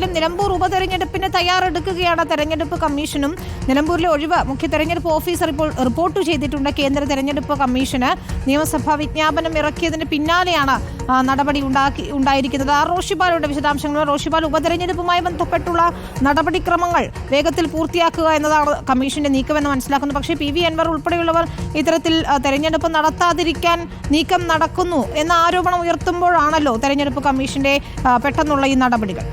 ഏതായാലും നിലമ്പൂർ ഉപതെരഞ്ഞെടുപ്പിന് തയ്യാറെടുക്കുകയാണ് തെരഞ്ഞെടുപ്പ് കമ്മീഷനും. നിലമ്പൂരിലെ ഒഴിവ് മുഖ്യ തെരഞ്ഞെടുപ്പ് ഓഫീസർ ഇപ്പോൾ റിപ്പോർട്ട് ചെയ്തിട്ടുണ്ട് കേന്ദ്ര തെരഞ്ഞെടുപ്പ് കമ്മീഷന്. നിയമസഭാ വിജ്ഞാപനം ഇറക്കിയതിന് പിന്നാലെയാണ് നടപടി ഉണ്ടാക്കി ഉണ്ടായിരിക്കുന്നത്. ആ റോഷിബാലുടെ വിശദാംശങ്ങൾ. റോഷിബാൽ ഉപതെരഞ്ഞെടുപ്പുമായി ബന്ധപ്പെട്ടുള്ള നടപടിക്രമങ്ങൾ വേഗത്തിൽ പൂർത്തിയാക്കുക എന്നതാണ് കമ്മീഷന്റെ നീക്കമെന്ന് മനസ്സിലാക്കുന്നു. പക്ഷേ പി വി അൻവർ ഉൾപ്പെടെയുള്ളവർ ഇത്തരത്തിൽ തെരഞ്ഞെടുപ്പ് നടത്താതിരിക്കാൻ നീക്കം നടക്കുന്നു എന്ന ആരോപണം ഉയർത്തുമ്പോഴാണല്ലോ തെരഞ്ഞെടുപ്പ് കമ്മീഷന്റെ പെട്ടെന്നുള്ള ഈ നടപടികൾ.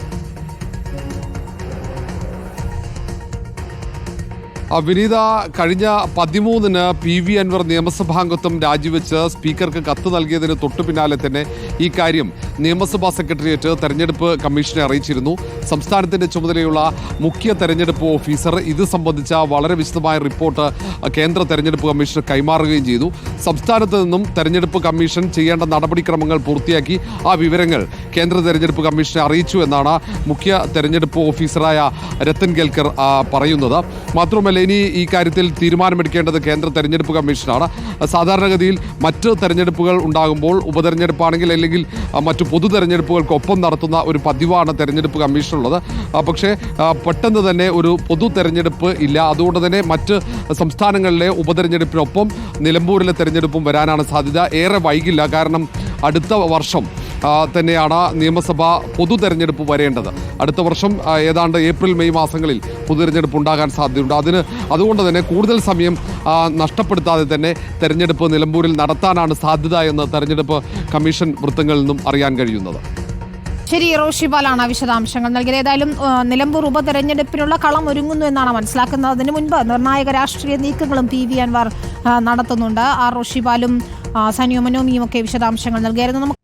വിനീത കഴിഞ്ഞ പതിമൂന്നിന് പി വി അൻവർ നിയമസഭാംഗത്വം രാജിവെച്ച് സ്പീക്കർക്ക് കത്ത് നൽകിയതിന് തൊട്ടു പിന്നാലെ തന്നെ ഈ കാര്യം നിയമസഭാ സെക്രട്ടേറിയറ്റ് തെരഞ്ഞെടുപ്പ് കമ്മീഷനെ അറിയിച്ചിരുന്നു. സംസ്ഥാനത്തിന്റെ ചുമതലയുള്ള മുഖ്യ തെരഞ്ഞെടുപ്പ് ഓഫീസർ ഇത് സംബന്ധിച്ച വളരെ വിശദമായ റിപ്പോർട്ട് കേന്ദ്ര തെരഞ്ഞെടുപ്പ് കമ്മീഷന് കൈമാറുകയും ചെയ്തു. സംസ്ഥാനത്ത് നിന്നും തെരഞ്ഞെടുപ്പ് കമ്മീഷൻ ചെയ്യേണ്ട നടപടിക്രമങ്ങൾ പൂർത്തിയാക്കി. ആ വിവരങ്ങൾ കേന്ദ്ര തെരഞ്ഞെടുപ്പ് കമ്മീഷനെ അറിയിച്ചു എന്നാണ് മുഖ്യ തെരഞ്ഞെടുപ്പ് ഓഫീസറായ രത്തൻ കേൽക്കർ പറയുന്നത്. മാത്രമല്ല ഇനി ഈ കാര്യത്തിൽ തീരുമാനമെടുക്കേണ്ടത് കേന്ദ്ര തെരഞ്ഞെടുപ്പ് കമ്മീഷനാണ്. സാധാരണഗതിയിൽ മറ്റ് തെരഞ്ഞെടുപ്പുകൾ ഉണ്ടാകുമ്പോൾ ഉപതെരഞ്ഞെടുപ്പാണെങ്കിൽ അല്ലെങ്കിൽ മറ്റ് പൊതു തെരഞ്ഞെടുപ്പുകൾക്കൊപ്പം നടത്തുന്ന ഒരു പതിവാണ് തെരഞ്ഞെടുപ്പ് കമ്മീഷനുള്ളത്. പക്ഷേ പെട്ടെന്ന് തന്നെ ഒരു പൊതു തെരഞ്ഞെടുപ്പ് ഇല്ല. അതുകൊണ്ട് തന്നെ മറ്റ് സംസ്ഥാനങ്ങളിലെ ഉപതെരഞ്ഞെടുപ്പിനൊപ്പം നിലമ്പൂരിലെ തെരഞ്ഞെടുപ്പും വരാനാണ് സാധ്യത. ഏറെ വൈകില്ല. കാരണം അടുത്ത വർഷം തന്നെയാണ് നിയമസഭാ പൊതു തെരഞ്ഞെടുപ്പ് വരേണ്ടത്. അടുത്ത വർഷം ഏതാണ്ട് ഏപ്രിൽ മെയ് മാസങ്ങളിൽ പൊതു തെരഞ്ഞെടുപ്പ് ഉണ്ടാകാൻ സാധ്യതയുണ്ട്. അതിന് അതുകൊണ്ട് തന്നെ കൂടുതൽ സമയം നഷ്ടപ്പെടുത്താതെ തന്നെ തെരഞ്ഞെടുപ്പ് നിലമ്പൂരിൽ നടത്താനാണ് സാധ്യത എന്ന് തെരഞ്ഞെടുപ്പ് കമ്മീഷൻ വൃത്തങ്ങളിൽ നിന്നും അറിയാൻ കഴിയുന്നത്. ശരി റോഷിബാലാണ് വിശദാംശങ്ങൾ നൽകിയത്. ഏതായാലും നിലമ്പൂർ ഉപതെരഞ്ഞെടുപ്പിനുള്ള കളം ഒരുങ്ങുന്നു എന്നാണ് മനസ്സിലാക്കുന്നത്. അതിനു മുൻപ് നിർണായക രാഷ്ട്രീയ നീക്കങ്ങളും പി വി അൻവാർ നടത്തുന്നുണ്ട്. റോഷിബാലും ആ, സനിയോ മനോമിയും ഒക്കെ വിശദാംശങ്ങൾ നൽകിയായിരുന്നു.